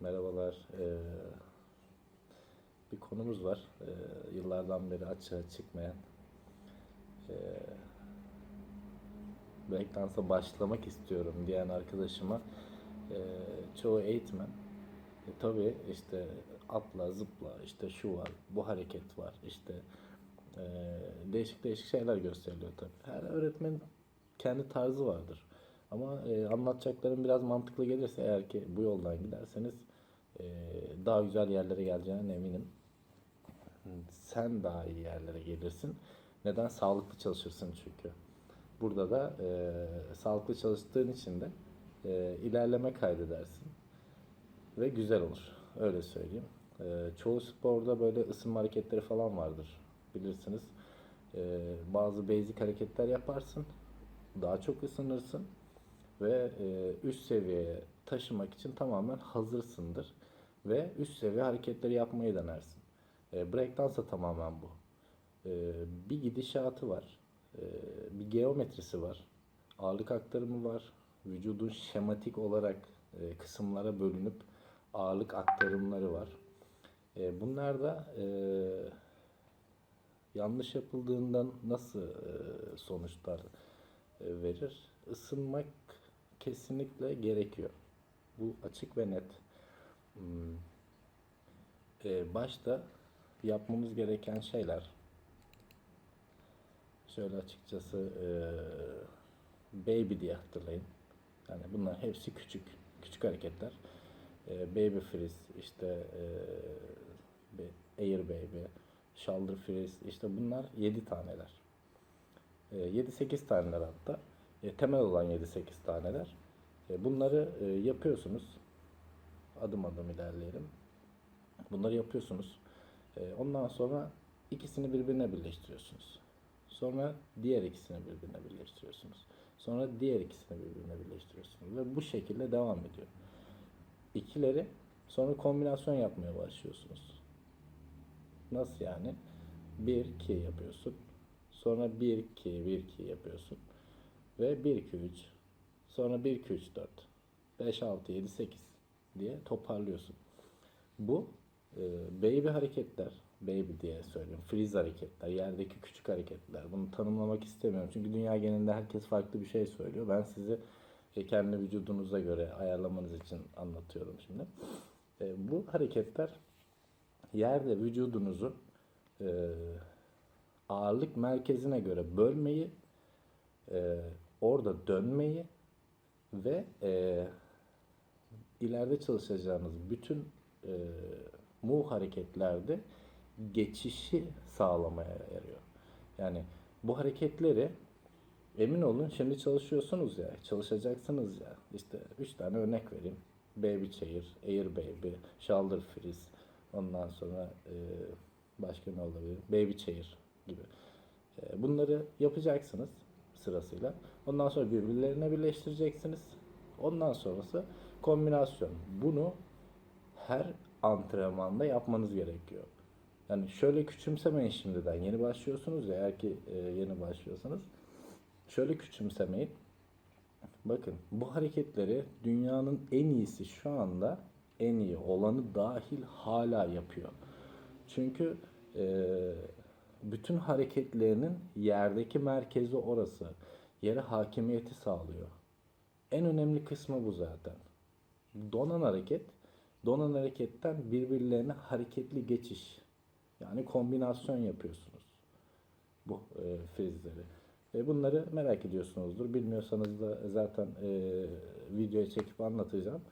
Merhabalar. Ee, bir konumuz var. Ee, yıllardan beri açığa çıkmayan. Ee, breakdance'a başlamak istiyorum diyen arkadaşıma e, çoğu eğitmen e, tabii işte atla zıpla işte şu var bu hareket var işte e, değişik değişik şeyler gösteriliyor tabii. Her öğretmenin kendi tarzı vardır. Ama e, anlatacaklarım biraz mantıklı gelirse eğer ki bu yoldan giderseniz daha güzel yerlere geleceğine eminim. Sen daha iyi yerlere gelirsin. Neden? Sağlıklı çalışırsın çünkü. Burada da e, sağlıklı çalıştığın için de e, ilerleme kaydedersin ve güzel olur. Öyle söyleyeyim. E, çoğu sporda böyle ısınma hareketleri falan vardır. Bilirsiniz. E, bazı basic hareketler yaparsın. Daha çok ısınırsın ve e, üst seviyeye taşımak için tamamen hazırsındır ve üst seviye hareketleri yapmayı denersin. E, breakdance da tamamen bu. E, bir gidişatı var, e, bir geometrisi var, ağırlık aktarımı var, vücudun şematik olarak e, kısımlara bölünüp ağırlık aktarımları var. E, bunlar da e, yanlış yapıldığından nasıl e, sonuçlar e, verir? Isınmak kesinlikle gerekiyor. Bu açık ve net. E, başta yapmamız gereken şeyler şöyle açıkçası e, baby diye hatırlayın. Yani bunlar hepsi küçük küçük hareketler. E, baby freeze işte e, air baby, shoulder freeze işte bunlar 7 taneler. E, 7-8 taneler hatta. E, temel olan 7-8 taneler. E, bunları e, yapıyorsunuz. Adım adım ilerleyelim. Bunları yapıyorsunuz. E, ondan sonra ikisini birbirine birleştiriyorsunuz. Sonra diğer ikisini birbirine birleştiriyorsunuz. Sonra diğer ikisini birbirine birleştiriyorsunuz. Ve bu şekilde devam ediyor. İkileri sonra kombinasyon yapmaya başlıyorsunuz. Nasıl yani? 1 2 yapıyorsun. Sonra 1 2 1 2 yapıyorsun. Ve 1 2 3 sonra 1 2 3 4 5 6 7 8 diye toparlıyorsun. Bu e, baby hareketler, baby diye söylüyorum. Freeze hareketler, yerdeki küçük hareketler. Bunu tanımlamak istemiyorum. Çünkü dünya genelinde herkes farklı bir şey söylüyor. Ben sizi e, kendi vücudunuza göre ayarlamanız için anlatıyorum şimdi. E, bu hareketler yerde vücudunuzu e, ağırlık merkezine göre bölmeyi, e, orada dönmeyi ve e, ileride çalışacağınız bütün e, move hareketlerde geçişi sağlamaya yarıyor. Yani bu hareketleri emin olun şimdi çalışıyorsunuz ya, çalışacaksınız ya. İşte üç tane örnek vereyim. Baby chair, air baby, shoulder freeze, ondan sonra e, başka ne olabilir? Baby chair gibi. E, bunları yapacaksınız sırasıyla. Ondan sonra birbirlerine birleştireceksiniz. Ondan sonrası kombinasyon. Bunu her antrenmanda yapmanız gerekiyor. Yani şöyle küçümsemeyin şimdiden. Yeni başlıyorsunuz ya eğer ki e, yeni başlıyorsanız. Şöyle küçümsemeyin. Bakın bu hareketleri dünyanın en iyisi şu anda en iyi olanı dahil hala yapıyor. Çünkü e, bütün hareketlerinin yerdeki merkezi orası. Yere hakimiyeti sağlıyor. En önemli kısmı bu zaten. Donan hareket, donan hareketten birbirlerine hareketli geçiş. Yani kombinasyon yapıyorsunuz bu e, frizleri. E, bunları merak ediyorsunuzdur. Bilmiyorsanız da zaten e, videoya çekip anlatacağım.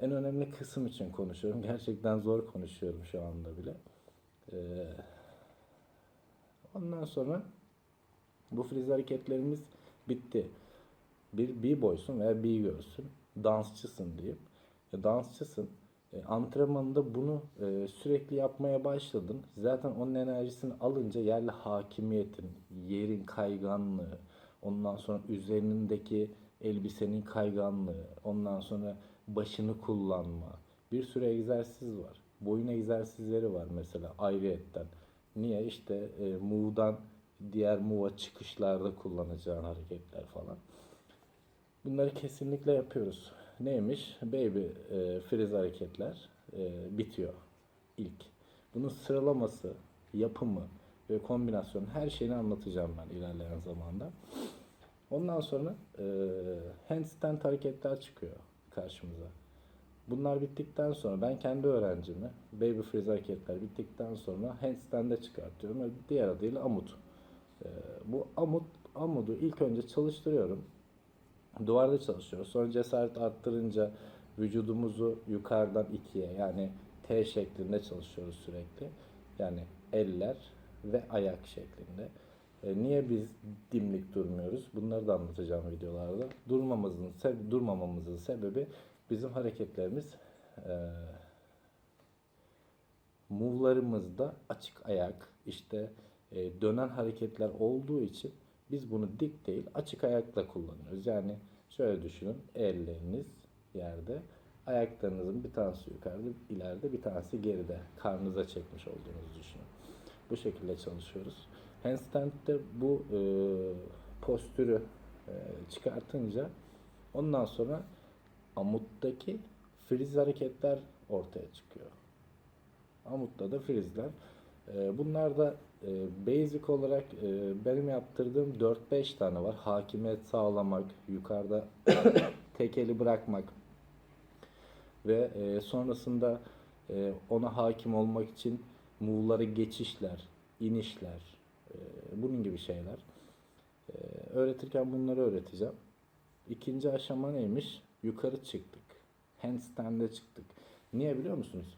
En önemli kısım için konuşuyorum. Gerçekten zor konuşuyorum şu anda bile. E, ondan sonra bu friz hareketlerimiz bitti. Bir b-boysun veya b-girl'sün, dansçısın diyeyim. E, dansçısın. E, antrenmanında bunu e, sürekli yapmaya başladın. Zaten onun enerjisini alınca yerle hakimiyetin, yerin kayganlığı, ondan sonra üzerindeki elbisenin kayganlığı, ondan sonra başını kullanma. Bir sürü egzersiz var. Boyun egzersizleri var mesela ayrıyetten. Niye? İşte e, move'dan diğer move'a çıkışlarda kullanacağın hareketler falan. Bunları kesinlikle yapıyoruz. neymiş? Baby e, freeze hareketler e, bitiyor ilk. Bunun sıralaması, yapımı ve kombinasyonu her şeyini anlatacağım ben ilerleyen zamanda. Ondan sonra e, handstand hareketler çıkıyor karşımıza. Bunlar bittikten sonra ben kendi öğrencimi baby freeze hareketler bittikten sonra handstand'e çıkartıyorum diğer adıyla amut. E, bu amut amudu ilk önce çalıştırıyorum. Duvarda çalışıyoruz. Sonra cesaret arttırınca vücudumuzu yukarıdan ikiye yani T şeklinde çalışıyoruz sürekli. Yani eller ve ayak şeklinde. E, niye biz dimlik durmuyoruz? Bunları da anlatacağım videolarda. Durmamamızın sebe- durmamamızın sebebi bizim hareketlerimiz e, move'larımızda açık ayak, işte e, dönen hareketler olduğu için biz bunu dik değil açık ayakla kullanıyoruz. Yani şöyle düşünün elleriniz yerde, ayaklarınızın bir tanesi yukarıda, ileride bir tanesi geride. Karnınıza çekmiş olduğunuzu düşünün. Bu şekilde çalışıyoruz. Handstand'de bu e, postürü e, çıkartınca ondan sonra amuttaki friz hareketler ortaya çıkıyor. Amutta da frizler. Ee, Bunlar da e, basic olarak e, benim yaptırdığım 4-5 tane var. Hakimiyet sağlamak, yukarıda tek eli bırakmak ve e, sonrasında ona hakim olmak için move'ları geçişler, inişler, bunun gibi şeyler. Öğretirken bunları öğreteceğim. İkinci aşama neymiş? Yukarı çıktık. Handstand'e çıktık. Niye biliyor musunuz?